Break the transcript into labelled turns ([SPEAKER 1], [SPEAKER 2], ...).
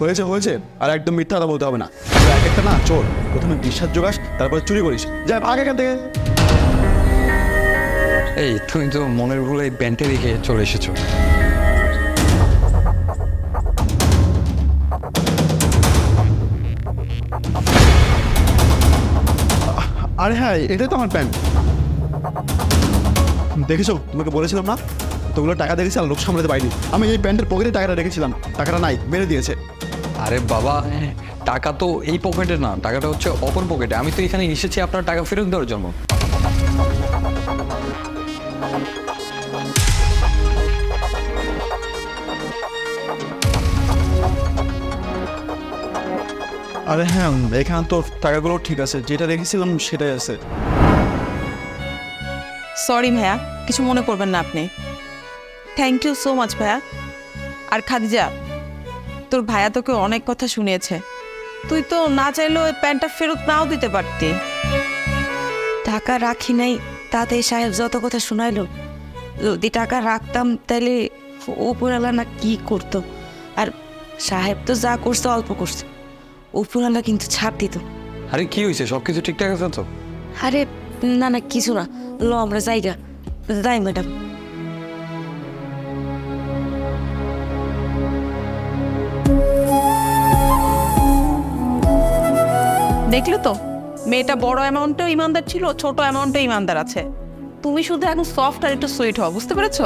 [SPEAKER 1] হয়েছে হয়েছে। আর একদম মিথ্যা কথা বলতে হবে না। এক একটা না চোর। প্রথমে বিশ্বাস যোগাস তারপরে চুরি করিস। যাই আগে এখান থেকে।
[SPEAKER 2] এই তুমি তো মনের ভুলে এই প্যান্টে রেখে চলে এসেছ।
[SPEAKER 1] আরে হ্যাঁ এটাই তো আমার প্যান্ট। দেখেছ তোমাকে বলেছিলাম না? তোগুলো টাকা দেখেছি আর লোক সামলাতে পারিনি। আমি এই প্যান্টের পকেটে টাকাটা রেখেছিলাম। টাকাটা নাই মেরে দিয়েছে।
[SPEAKER 2] আরে বাবা টাকা তো এই পকেটে না টাকাটা হচ্ছে অপর পকেটে আমি তো এখানে এসেছি আপনার টাকা ফেরত দেওয়ার জন্য।
[SPEAKER 1] আরে হ্যাঁ এখানে তো টাকাগুলো ঠিক আছে যেটা রেখেছিলাম সেটাই আছে।
[SPEAKER 3] সরি ভাইয়া কিছু মনে করবেন না আপনি। থ্যাংক ইউ সো মাচ ভাইয়া আর খাদিজা তোর ভাইয়া তোকে অনেক কথা শুনিয়েছে। তুই তো না চাইলেও প্যান্টটা ফেরত নাও দিতে পারতি।
[SPEAKER 4] টাকা রাখি নাই তাতে সাহেব যত কথা শোনাইলো। যদি টাকা রাখতাম তাহলে উপরালা না কি করতো? আর সাহেব তো যা করছে অল্প করছে। উপরালা কিন্তু ছাড় দিত।
[SPEAKER 2] আরে কি হয়েছে সব কিছু ঠিকঠাক আছে তো?
[SPEAKER 4] আরে না না কিছু না। ল আমরা যাইগা যাই ম্যাডাম
[SPEAKER 3] দেখলে তো? মেয়েটা বড় অ্যামাউন্টে ইমানদার ছিল, ছোট অ্যামাউন্টে ইমানদার আছে। তুমি শুধু এখন সফট আর একটু সুইট হও, বুঝতে পেরেছ?